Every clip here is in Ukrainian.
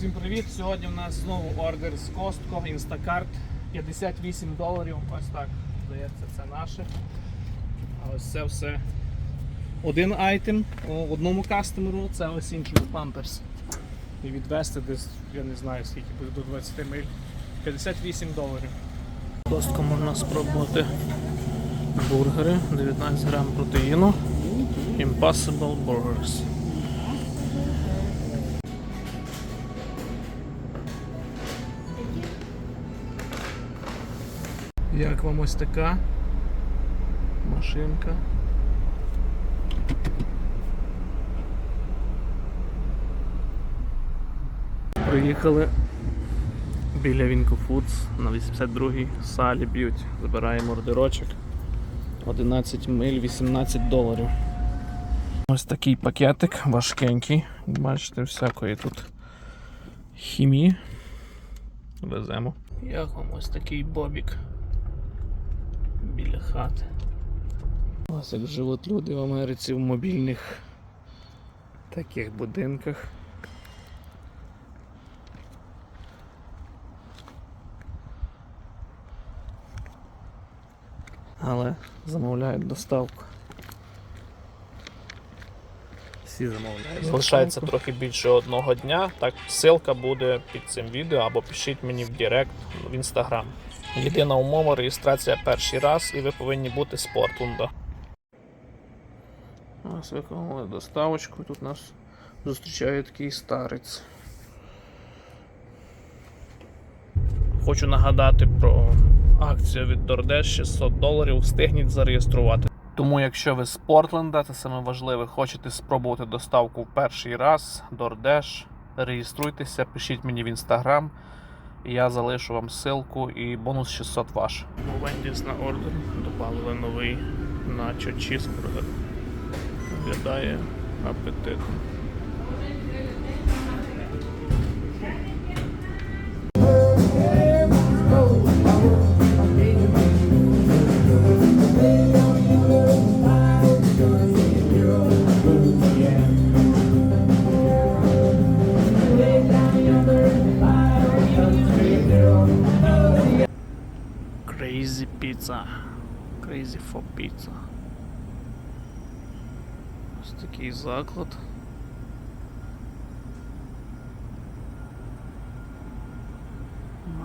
Всім привіт! Сьогодні в нас знову ордер з Costco, Instacart 58 доларів. Ось так, здається, це наше. А ось це все один айтем о, одному кастомеру, це ось інший памперс. І відвести десь, я не знаю скільки буде до 20 миль. 58 доларів. Costco можна спробувати бургери, 19 грам протеїну. Impossible Burgers. Як вам ось така машинка? Приїхали біля Вінко Фудс на 82-й салі б'ють. Забираємо ордерочок. 11 миль, 18 доларів. Ось такий пакетик важкенький. Бачите, всякої тут хімії. Веземо. Як вам ось такий бобік біля хати. Ось як живуть люди в Америці в мобільних таких будинках. Але замовляють доставку. Всі замовляють. Залишається трохи більше одного дня. Так, ссылка буде під цим відео або пишіть мені в Директ в інстаграм. Єдина умова реєстрація перший раз і ви повинні бути з Портленда. Ось виконали доставочку. Тут нас зустрічає такий старець. Хочу нагадати про акцію від DoorDash 600 доларів. Встигніть зареєструвати. Тому, якщо ви з Портленда, це саме важливе, хочете спробувати доставку в перший раз, DoorDash, реєструйтеся, пишіть мені в інстаграм. Я залишу вам ссылку і бонус 600 ваш. У Вендіс на ордер додали новий начо чізбургер. Виглядає апетитно. Crazy Pizza. Crazy for Pizza. Ось такий заклад.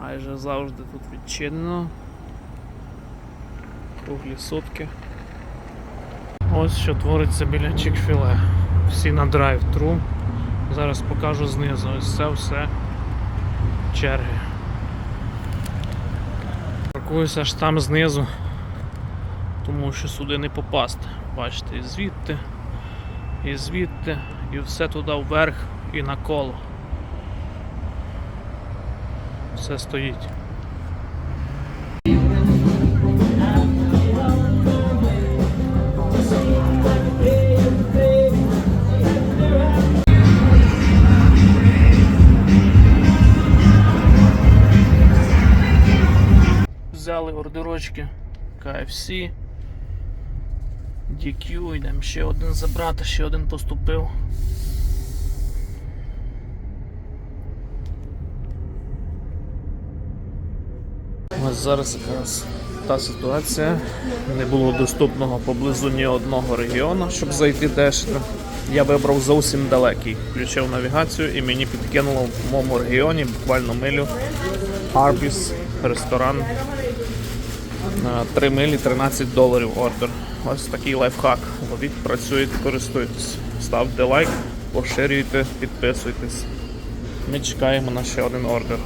Майже завжди тут відчинено. Круглі сутки. Ось що твориться біля Чікфіле. Всі на драйв-тру. Зараз покажу знизу. Ось це все черги. Паркуюся аж там знизу, тому що сюди не попасти. Бачите, і звідти, і звідти, і все туди вверх і на коло. Все стоїть. Ордерочки KFC, DQ, йдемо ще один забрати, ще один поступив. Ось зараз якраз та ситуація. Не було доступного поблизу ні одного регіону, щоб зайти дешево. Я вибрав зовсім далекий, включив навігацію і мені підкинуло в моєму регіоні буквально милю Arby's, ресторан. На 3 милі 13 доларів ордер. Ось такий лайфхак. Ловіть, працюєте, користуйтесь. Ставте лайк, поширюйте, підписуйтесь. Ми чекаємо на ще один ордер.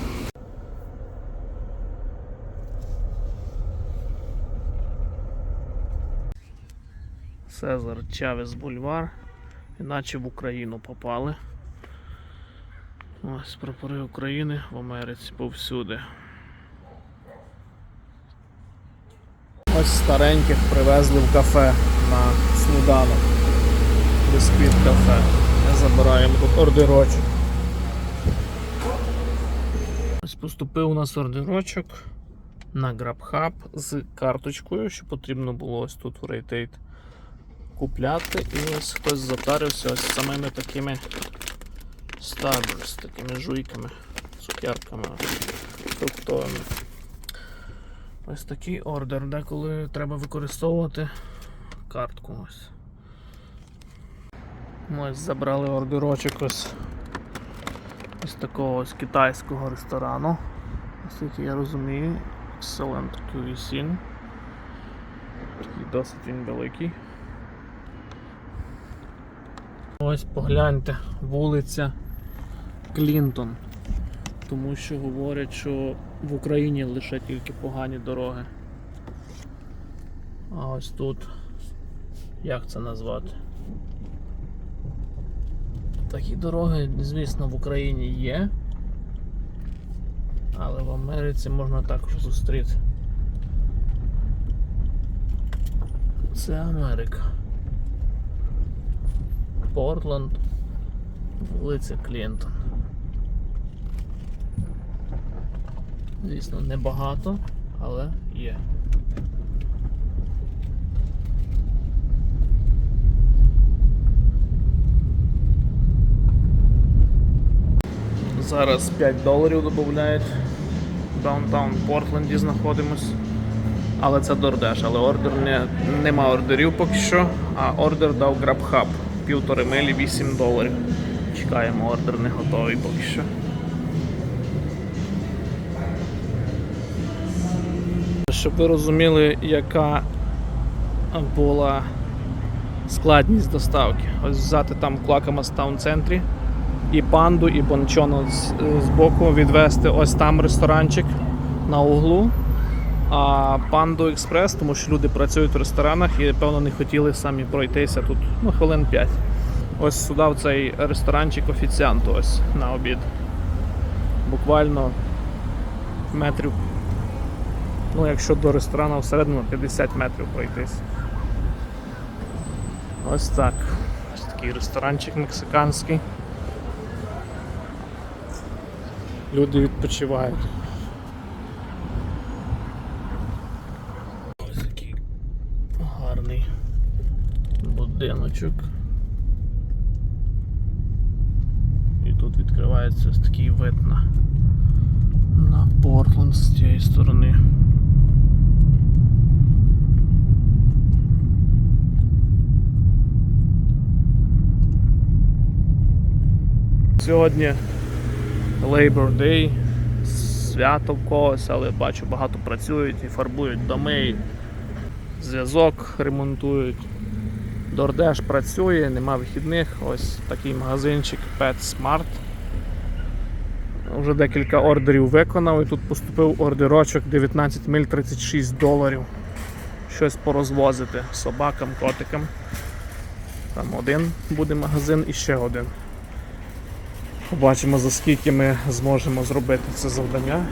Сезар Чавес Бульвар. Іначе в Україну попали. Ось прапори України в Америці повсюди. Ось стареньких привезли в кафе на сніданок. Бісквіт кафе. Забираємо тут ордерочок. Ось поступив у нас ордерочок на GrabHub з карточкою, що потрібно було ось тут в Raytate купляти. І ось хтось затарився ось самими такими з такими жуйками, цукерками, фруктовими. Ось такий ордер, деколи треба використовувати картку ось. Ми ось забрали ордерочок ось, ось такого ось китайського ресторану. Наскільки я розумію, Excellent Cuisine. Такий досить він великий. Ось погляньте, вулиця Клінтон. Тому що говорять, що в Україні лише тільки погані дороги. А ось тут, як це назвати? Такі дороги, звісно, в Україні є, але в Америці можна також зустріти. Це Америка. Портленд, вулиця Клінтон. Звісно, небагато, але є. Зараз 5 доларів додають. В даунтаун Портленді знаходимось. Але це Дордеш, але ордер не, нема ордерів поки що, а ордер дав GrabHub. Півтори милі 8 доларів. Чекаємо, ордер не готовий поки що. Щоб ви розуміли, яка була складність доставки. Ось взяти там в Клакамас таун центрі і панду, і бончоно з, з боку відвести ось там ресторанчик на углу. А панду експрес, тому що люди працюють в ресторанах і певно не хотіли самі пройтися тут ну, хвилин 5. Ось сюди в цей ресторанчик офіціанту ось на обід. Буквально метрів. Ну, якщо до ресторану всередину 50 метрів пройтись. Ось так. Ось такий ресторанчик мексиканський. Люди відпочивають. Ось такий гарний будиночок. І тут відкривається ось такий вид на, на Портленд з цієї сторони. Сьогодні Labor Day, свято в когось, але бачу, багато працюють і фарбують доми, і зв'язок ремонтують. Дордеш працює, нема вихідних. Ось такий магазинчик Pet Smart. Вже декілька ордерів виконав і тут поступив ордерочок 19 миль 36 доларів. Щось порозвозити собакам, котикам. Там один буде магазин і ще один. Побачимо, за скільки ми зможемо зробити це завдання.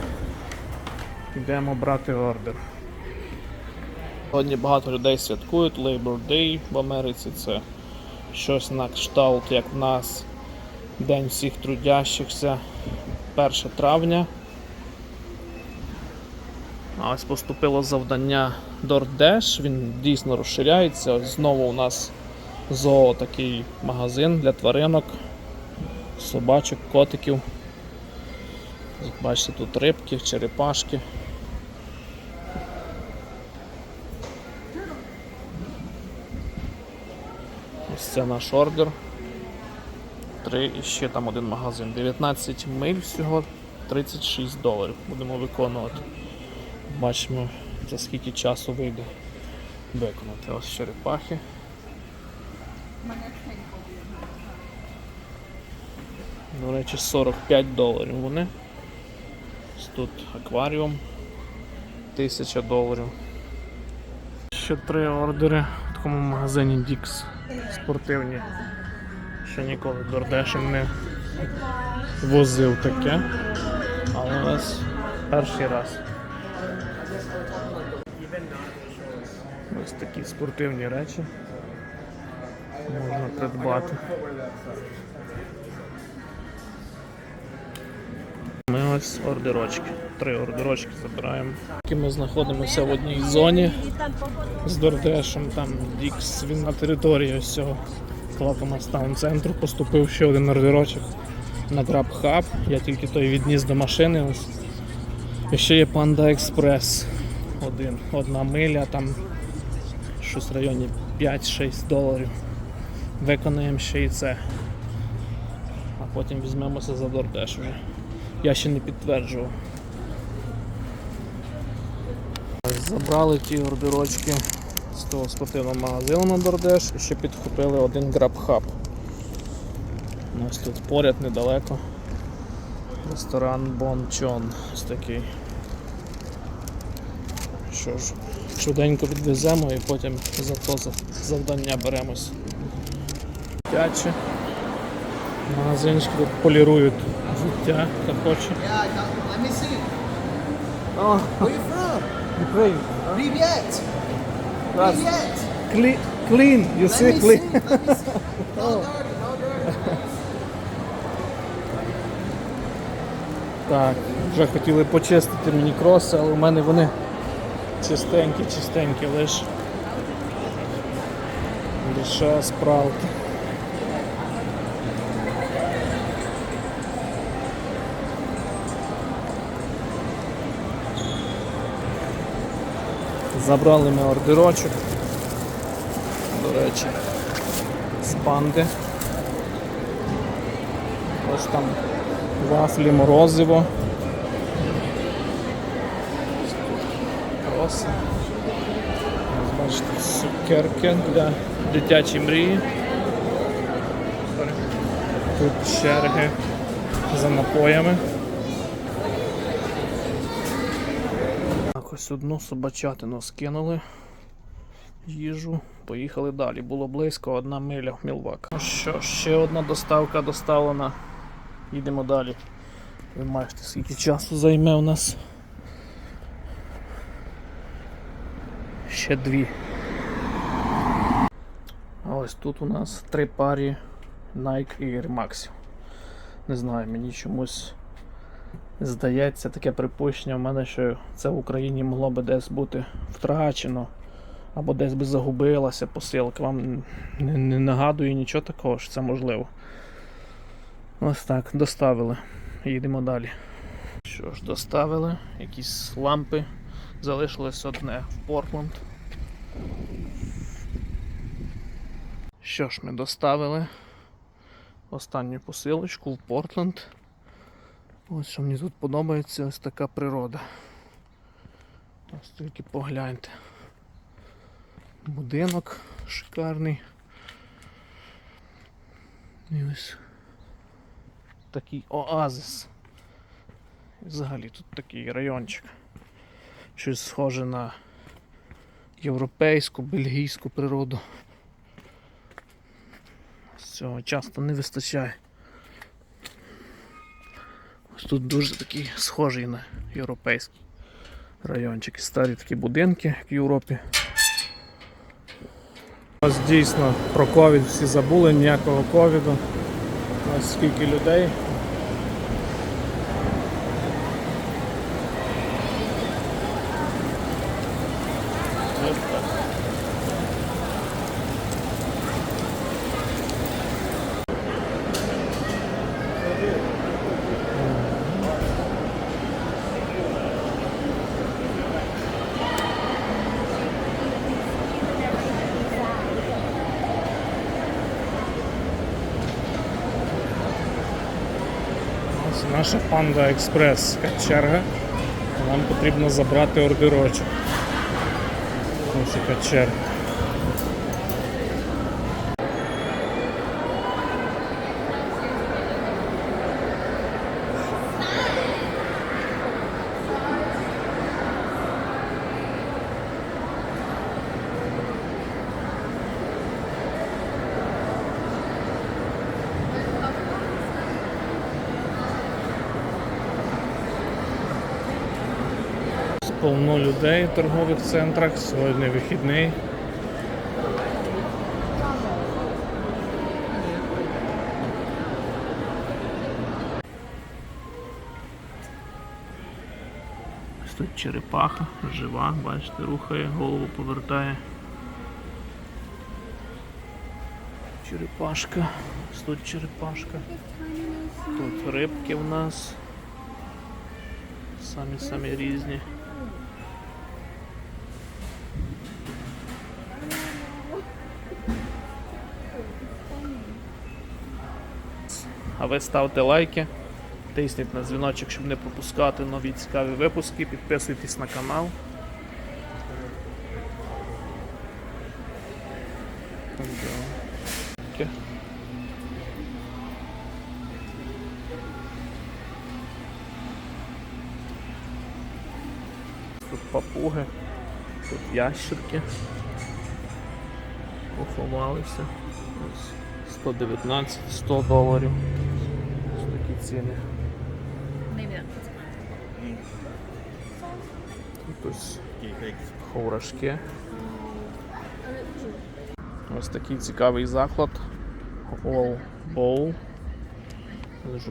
Йдемо брати ордер. Сьогодні багато людей святкують Labor Day в Америці. Це щось на кшталт, як в нас День всіх трудящихся 1 травня. А ось поступило завдання DoorDash, він дійсно розширяється. Ось знову у нас зоо такий магазин для тваринок собачок, котиків. Бачите, тут рибки, черепашки. Ось це наш ордер. Три і ще там один магазин. 19 миль всього 36 доларів. Будемо виконувати. Бачимо, за скільки часу вийде виконати. Ось черепахи. До речі, 45 доларів вони. Тут акваріум 1000 доларів. Ще три ордери в такому магазині Dix спортивні. Ще ніколи Дордешем не возив таке. Але ось перший раз. Ось такі спортивні речі можна придбати. Ось ордерочки. Три ордерочки забираємо. Ми знаходимося в одній зоні з Дордешем, там Дікс, він на території ось цього Клакомас таун центру поступив ще один ордерочок. на GrabHub. Я тільки той відніс до машини. Ось. І ще є Panda Express. Один, одна миля, там щось в районі 5-6 доларів. Виконаємо ще і це. А потім візьмемося за DoorDash вже. Я ще не підтверджував. Забрали ті ордерочки з того спортивного магазину на DoorDash і ще підхопили один GrabHub. У нас тут поряд недалеко. Ресторан Бон Чон. Ось такий. Що ж, швиденько відвеземо і потім за то завдання беремось. Дяче. Магазинчики тут полірують взуття, хто хоче. Yeah, I got, let me see. О, Where you from? Ukraine. Привет. Привет. Clean, clean, you see clean. Так, вже хотіли почистити мені кроси, але у мене вони чистенькі, чистенькі лише. Лише справки. Забрали ми ордерочок. До речі, з. Ось там вафлі морозиво. Бачите, цукерки для дитячої мрії. Тут черги за напоями. Так, ось одну собачатину скинули. Їжу, поїхали далі. Було близько, одна миля в Мілвак. Ну що, ще одна доставка доставлена. Їдемо далі. Ви бачите, скільки часу займе у нас. Ще дві. Ось тут у нас три парі Nike і Air Max. Не знаю, мені чомусь здається таке припущення в мене, що це в Україні могло би десь бути втрачено. Або десь би загубилася посилка. Вам не, не нагадую нічого такого, що це можливо. Ось так, доставили. Їдемо далі. Що ж, доставили, якісь лампи. Залишилось одне в Портленд. Що ж, ми доставили останню посилочку в Портленд. Ось що мені тут подобається, ось така природа. Ось тільки погляньте. Будинок шикарний. І ось такий оазис. І взагалі тут такий райончик. Щось схоже на європейську, бельгійську природу. Цього часто не вистачає. Тут дуже такий схожий на європейський райончик. Старі такі будинки, в Європі. Ось дійсно про ковід всі забули, ніякого ковіду. Ось скільки людей. Наша Panda Express черга. Нам потрібно забрати ордерочок. Ось черга. Людей в торгових центрах. Сьогодні вихідний. Ось тут черепаха, жива, бачите, рухає, голову повертає. Черепашка. Ось тут черепашка. Тут рибки в нас. Самі-самі різні. Ви ставте лайки, тисніть на дзвіночок, щоб не пропускати нові цікаві випуски, підписуйтесь на канал. Тут папуги, тут ящерки. Поховалися. Ось 119, 100 доларів. Ціни. Тут ось ховрашки. Ось такий цікавий заклад. All Bowl.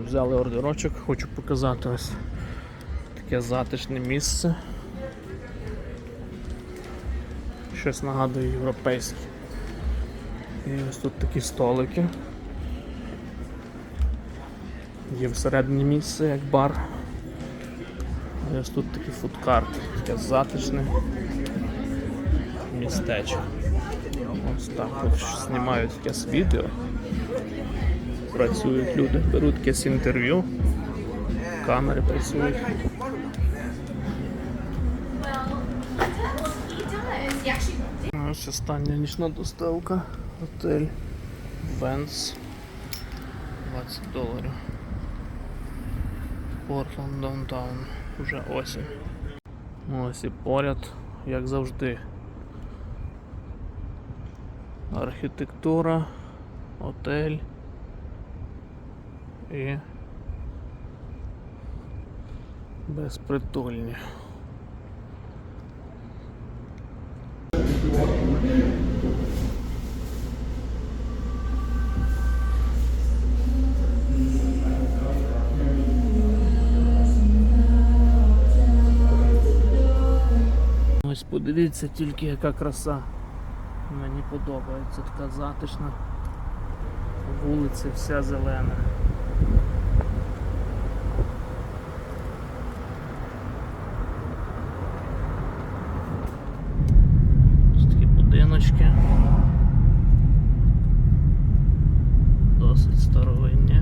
Взяли ордерочок, хочу показати ось таке затишне місце. Щось нагадує європейське. І ось тут такі столики. Є всередині місце як бар. І ось тут такі фудкарти, таке затишне містечко. Ось так от знімають якесь відео. Працюють люди, беруть якесь інтерв'ю, камери працюють. Ось остання нічна доставка. Готель Венс. 20 доларів. Портланд Даунтаун. Уже осінь. Ось і поряд, як завжди. Архітектура, отель і безпритульні. Подивіться тільки яка краса. Мені подобається така затишна. Вулиця вся зелена. Ось такі будиночки. Досить старовинні.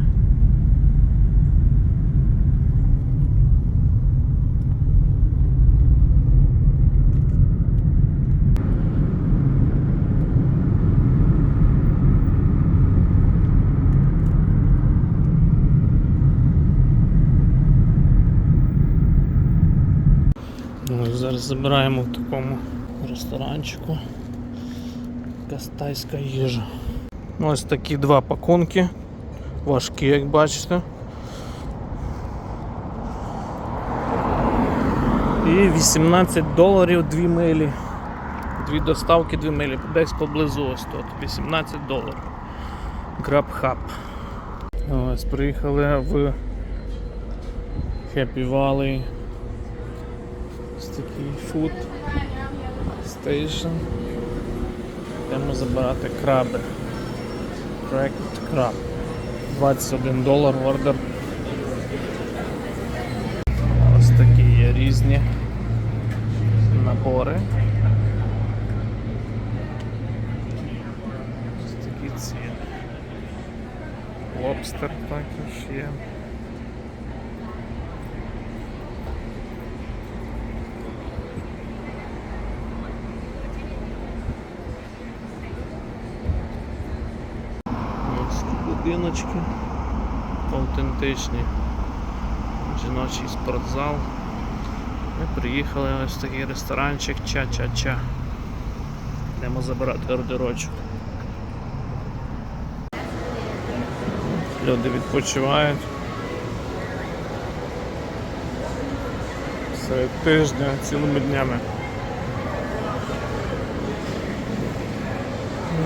Ну, зараз забираємо в такому ресторанчику. Якась тайська їжа. Ну, Ось такі два пакунки. Важкі, як бачите. І 18 доларів 2 милі. Дві доставки 2 милі. Десь поблизу ось тут. 18 доларів. Grab Hub. Ось приїхали в Happy Valley. Такий food station. Йдемо забирати краби. Cracked crab. 21 долар ордер. Ось такі є різні набори. Ось такі ціни. Лобстер також є. Ось такі будиночки автентичні. Жіночий спортзал. Ми приїхали ось в такий ресторанчик Ча-Ча-Ча. Йдемо забирати ордерочок. Люди відпочивають. Серед тижня, цілими днями.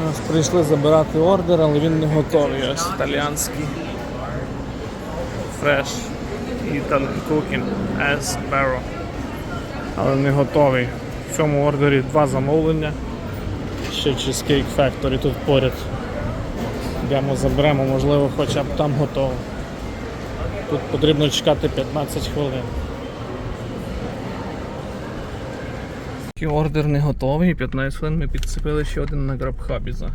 Нас прийшли забирати ордер, але він не готовий. Ось італіанський. Fresh Italian Cooking as Barrow. Але не готовий. В цьому ордері два замовлення. Ще Cheesecake Factory тут поряд. Йдемо заберемо, можливо, хоча б там готово. Тут потрібно чекати 15 хвилин. Ордер не готовий, 15 хвилин ми підцепили ще один на грабхабі за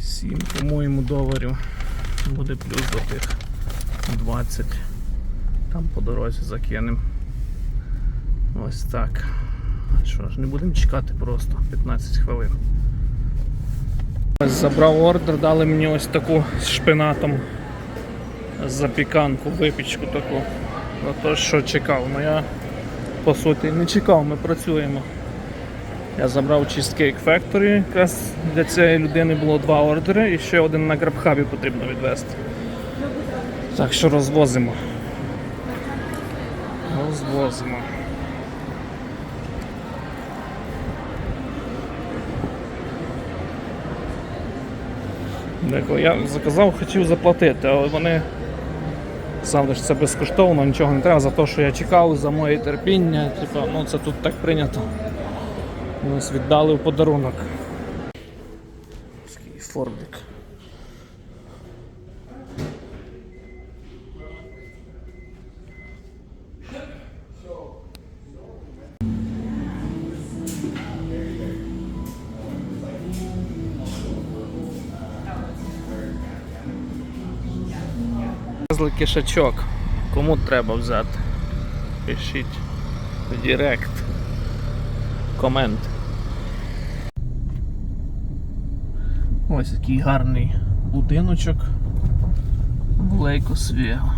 7, по-моєму, доларів. Буде плюс до тих 20. Там по дорозі закинемо. Ось так. Що ж, не будемо чекати просто 15 хвилин. Забрав ордер, дали мені ось таку з шпинатом запіканку, випічку таку. На те, що чекав. Ну я по суті не чекав, ми працюємо. Я забрав Cheesecake Factory, якраз для цієї людини було два ордери і ще один на грабхабі потрібно відвезти. Так що розвозимо. Розвозимо. Деколи я заказав, хотів заплатити, але вони що це безкоштовно, нічого не треба за те, що я чекав, за моє терпіння. Типу, ну це тут так прийнято. Нас віддали в подарунок. Такий фордик. Везли кишачок. Кому треба взяти? Пишіть в Директ. Комент. Ось такий гарний будиночок в Лейкосвіго.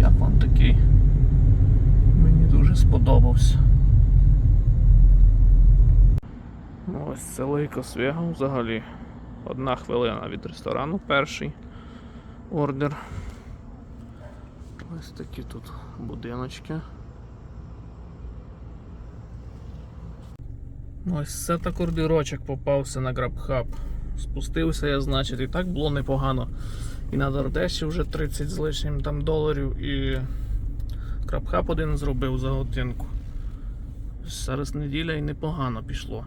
Як вам такий? Мені дуже сподобався. Ось це Лейкосвіго взагалі. Одна хвилина від ресторану, перший ордер. Ось такі тут будиночки. Ось це так ордерочок попався на GrabHub. Спустився я, значить, і так було непогано. І на Дордеші вже 30 з лишнім там доларів і GrabHub один зробив за годинку. Зараз неділя і непогано пішло.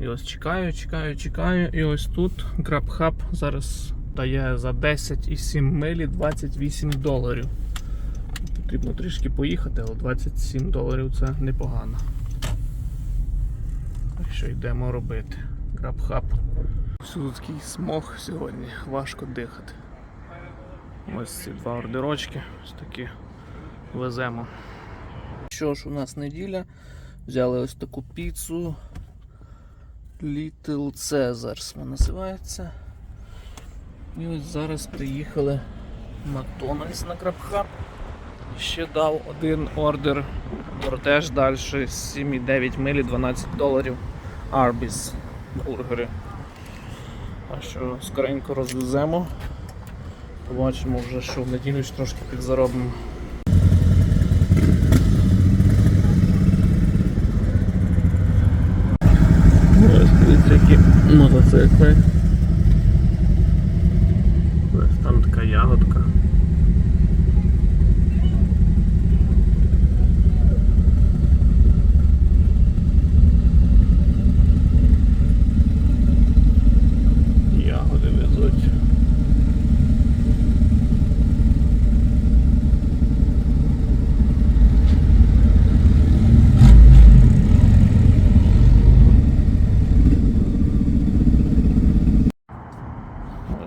І ось чекаю, чекаю, чекаю. І ось тут GrabHub зараз дає за 10,7 милі 28 доларів. Потрібно трішки поїхати, але 27 доларів це непогано. Так що йдемо робити. GrabHub. Всюди такий смог сьогодні, важко дихати. Ось ці два ордерочки, ось такі веземо. Що ж, у нас неділя. Взяли ось таку піцу. Little Caesars вона називається. І ось зараз приїхали Макдональдс на Крабхаб. Ще дав один ордер. Теж далі 7,9 милі 12 доларів. Arby's бургери. Так що скоренько розвеземо. Побачимо вже, що в неділю трошки підзаробимо. Ось дивіться, які мотоцикли. Ось там така ягодка.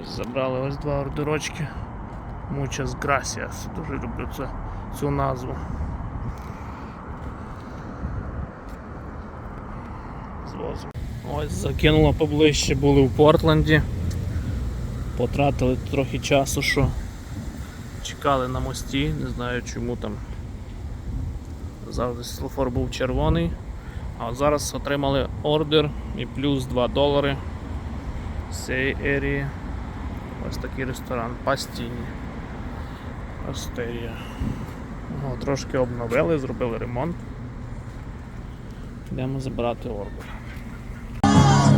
Ось забрали ось два ордерочки. Muchas gracias. Дуже люблю це, цю назву. Звозимо. Ось закинуло поближче, були в Портленді. Потратили трохи часу, що чекали на мості, не знаю чому там завжди світлофор був червоний. А зараз отримали ордер і плюс 2 долари з цієї ерії. Ось такий ресторан Пастіні. Астерія. О, трошки обновили, зробили ремонт. Йдемо забирати ордер.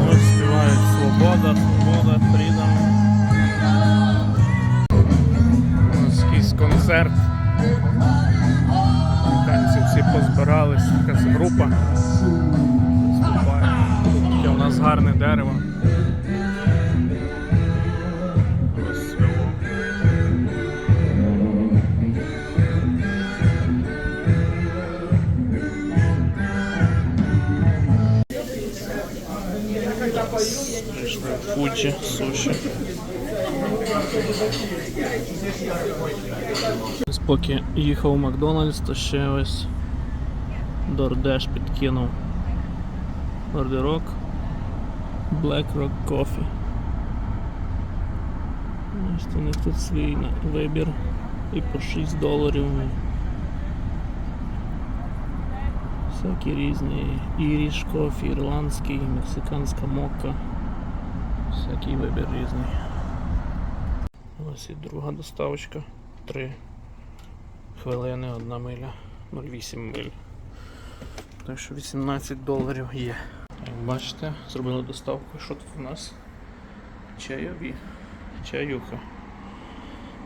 Ось співають Свобода, Свобода, Фрідом. Ось якийсь концерт. Американці всі позбирались, якась група. Таке у нас гарне дерево. Фуджі, суші. Поки їхав у Макдональдс, то ще ось Дордеш підкинув ордерок Black Rock Coffee. Ось у них тут свій вибір і по 6 доларів. Всякі різні іріш кофі, ірландський, мексиканська мокка. Всякий вибір різний. Ось і друга доставочка. 3 хвилини, 1 миля, 0,8 миль. Так що 18 доларів є. Як бачите, зробили доставку. Що тут у нас? Чайові. Чаюха.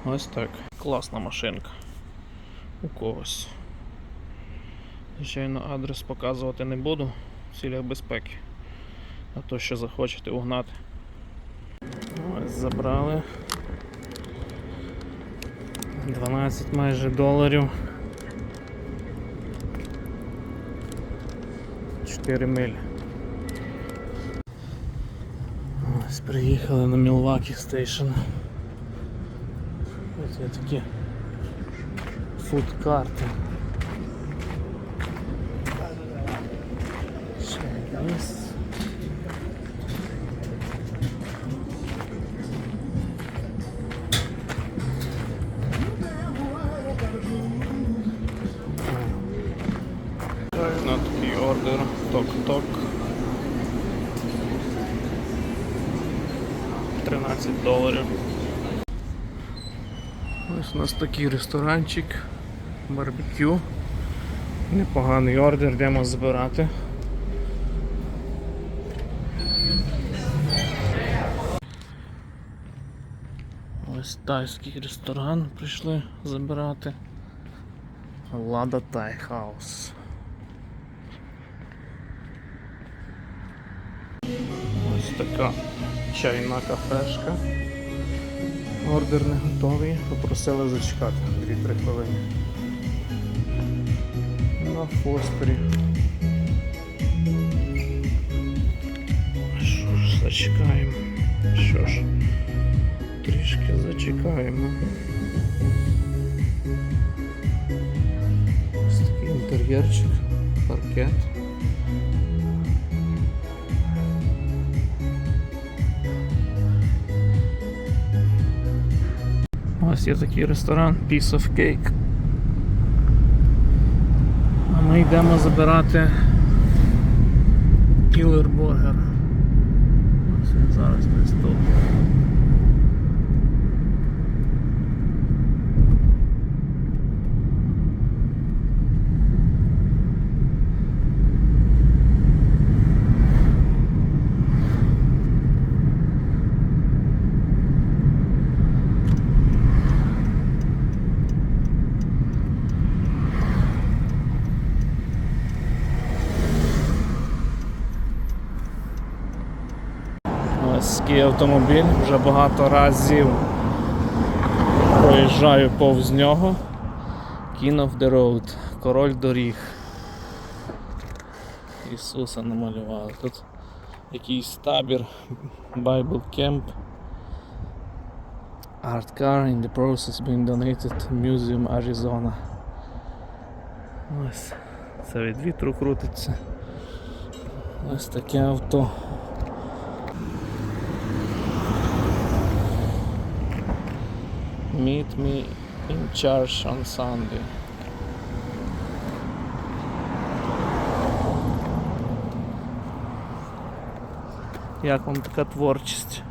Ось так. Класна машинка. У когось. Звичайно, адрес показувати не буду в цілях безпеки. А то що захочете угнати. Ось забрали. 12 майже доларів. 4 милі. Ось приїхали на Мілвакі стейшн. Ось є такі фудкарти. Ще. На такий ордер. Ток-ток. 13 доларів. Ось у нас такий ресторанчик. Барбекю. Непоганий ордер, йдемо збирати. Ось тайський ресторан прийшли забирати. Лада Тай Хаус. Ось така чайна кафешка. Ордер не готовий, попросили зачекати 2-3 хвилини. На фостері. Що ж, зачекаємо. Що ж, трішки зачекаємо. Ось такий інтер'єрчик, паркет. Ось є такий ресторан Piece of Cake. А ми йдемо забирати Killer Burger. Ось він зараз десь тут. Такий автомобіль, вже багато разів проїжджаю повз нього. King of the Road, король доріг. Ісуса намалювали. Тут якийсь табір, Bible Camp. Art car in the process being donated to Museum Arizona. Ось. Це від вітру крутиться. Ось таке авто. Meet me in church on Sunday. Як вам така творчість?